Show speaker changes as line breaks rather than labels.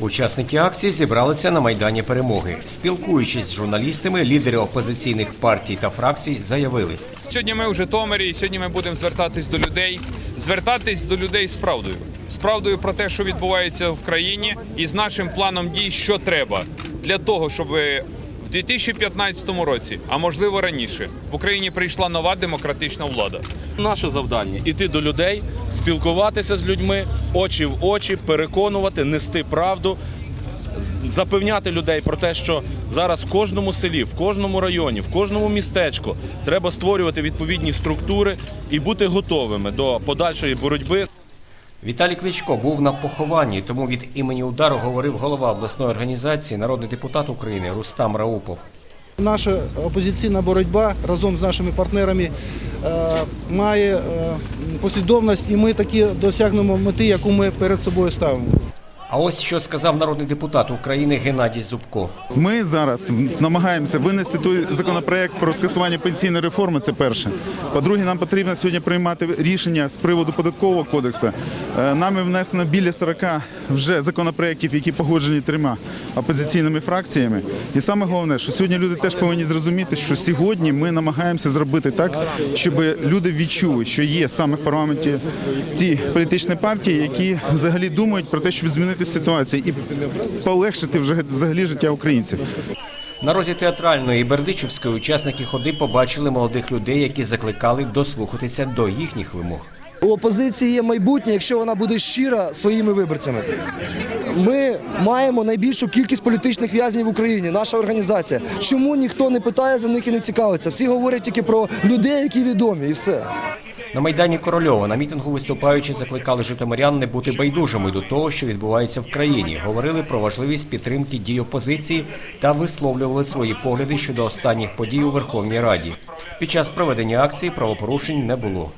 Учасники акції зібралися на майдані перемоги. Спілкуючись з журналістами, лідери опозиційних партій та фракцій заявили.
Сьогодні ми в Житомирі, і сьогодні ми будемо звертатись до людей, звертатись до людей з правдою. З правдою про те, що відбувається в країні, і з нашим планом дій, що треба для того, щоб в 2015 році, а можливо раніше, в Україні прийшла нова демократична влада.
Наше завдання іти до людей, спілкуватися з людьми, очі в очі, переконувати, нести правду, запевняти людей про те, що зараз в кожному селі, в кожному районі, в кожному містечку треба створювати відповідні структури і бути готовими до подальшої боротьби.
Віталій Кличко був на похованні, тому від імені удару говорив голова обласної організації, народний депутат України Рустам Раупов.
Наша опозиційна боротьба разом з нашими партнерами е, має е, послідовність, і ми таки досягнемо мети, яку ми перед собою ставимо.
А ось що сказав народний депутат України Геннадій Зубко.
Ми зараз намагаємося винести той законопроект про скасування пенсійної реформи. Це перше. По-друге, нам потрібно сьогодні приймати рішення з приводу податкового кодексу. Е, Нами внесено біля 40 вже законопроєктів, які погоджені трьома опозиційними фракціями. І саме головне, що сьогодні люди теж повинні зрозуміти, що сьогодні ми намагаємося зробити так, щоб люди відчули, що є саме в парламенті ті політичні партії, які взагалі думають про те, щоб змінити ситуацію і полегшити вже взагалі життя українців.
На розі театральної Бердичівської учасники ходи побачили молодих людей, які закликали дослухатися до їхніх вимог.
У опозиції є майбутнє, якщо вона буде щира своїми виборцями. Ми маємо найбільшу кількість політичних в'язнів в Україні, наша організація. Чому ніхто не питає за них і не цікавиться? Всі говорять тільки про людей, які відомі, і все.
На майдані Корольова на мітингу виступаючи закликали житомирян не бути байдужими до того, що відбувається в країні. Говорили про важливість підтримки дій опозиції та висловлювали свої погляди щодо останніх подій у Верховній Раді. Під час проведення акції правопорушень не було.